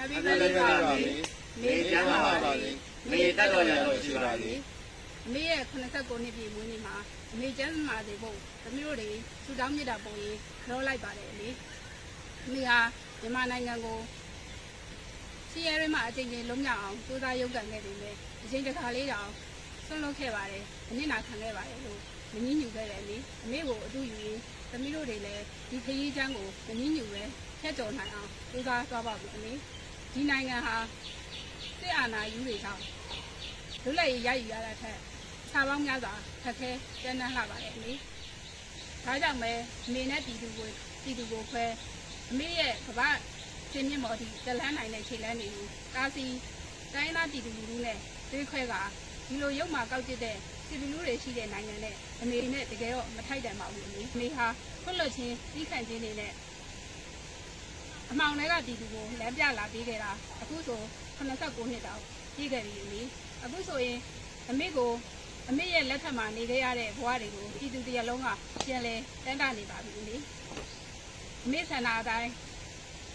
Happy birthday ပါမေမေကျမ်းပါပါစေမေတတ်တော်ရတော်ရှိပါစေအမေရဲ့89နှစ်ပြည့်မွေးနေ့မှာအမေကျမ်းမာစေဖို့သမီးတို့တွေစူတောင်းမြတ်တာပုံရေးခေါ်လိုက်ပါတယ်အမေအမေဟာမြန်မာနိုင်ငံကိုစီးရဲရင်းမှာအချိန်ချင်းလုံးမြောက်အောင်စူးစမ်းရုပ်ကန်ခဲ့တယ်လေအချိန်တစ်ခါလေးတောင်ဆွန့်လွတ်ခဲ့ပါတယ်အနစ်နာခံခဲ့ပါတယ်လို့မငင်းညူခဲ့တယ်လေအမေကိုအတူယူရင်သမီးတို့တွေလည်းဒီခရီးချမ်းကိုမငင်းညူပဲဖြတ်ကျော်နိုင်အောင်စူးစမ်းသွားပါမယ်အမေ ဒီနိုင်ငံဟာစစ်အာဏာယူတွေကြောင့်လွတ်လပ်ရေးရယူရတာထက်စာပေါင်းများစွာခက်ခဲကျန်းန်းလာပါတယ်အမေ။ဒါကြောင့်ပဲအမေနဲ့ပြည်သူကိုပြည်သူကိုခွဲအမေရဲ့ကမ္ဘာရှင်းမြင့်မော်ဒီတလန်းနိုင်တဲ့ခြေလန်းတွေကိုကာစီတိုင်းသားပြည်သူလူထုနဲ့တွေးခွဲကဒီလိုရုပ်မာကောက်ကျစ်တဲ့ပြည်သူလူတွေရှိတဲ့နိုင်ငံနဲ့အမေနဲ့တကယ်တော့မထိုက်တန်ပါဘူးအမေ။အမေဟာဖွင့်လွှတ်ခြင်းပြီးခံခြင်းတွေနဲ့ အမောင်တွေကပြည်သူကိုလမ်းပြလာပေးခဲ့တာအခုဆို89နှစ်တောင်ပြည့်ခဲ့ပြီအမေ။အခုဆိုရင်အမေကိုအမေရဲ့လက်ထက်မှာနေခဲ့ရတဲ့ဘဝတွေကိုပြည်သူတရလုံးကပြန်လဲတန်းတနေပါပြီလေအမေဆန္ဒအတိုင်း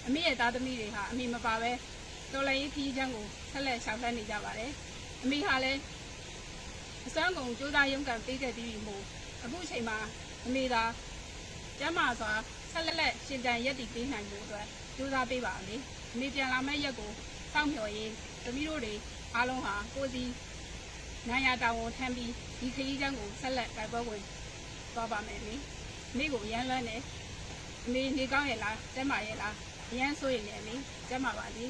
အမေရဲ့သားသမီးတွေဟာအမေမပါပဲတော်လည်းခီးချမ်းကိုဆက်လက်ရှောင်တန်းနေကြပါတယ်အမေဟာလည်းအစွမ်းကုန်စူးစမ်းရုန်းကန်ပေးခဲ့ပြီးပြီမို့အခုအချိန်မှာအမေသာကျမ်းမာစွာ ဆက်လက်လက်ရှင်တန်ရက်တည်ပေးနိုင်ဖို့အတွက်စူးစမ်းပေးပါလေအမေပြန်လာမယ့်ရက်ကိုစောင့်မျှော်ရင်းသမီးတို့တွေအားလုံးဟာကိုယ်စီနိုင်ရတာဝန်ထမ်းပြီးဒီခရီးချမ်းကိုဆက်လက်ကြိုက်ပွဲဝင်သွားပါမယ်လေမိကိုရမ်းလွမ်းနေအမေနေကောင်းရဲ့လားတက်မာရဲ့လားရမ်းဆိုးရင်လည်းလေတက်မာပါလေ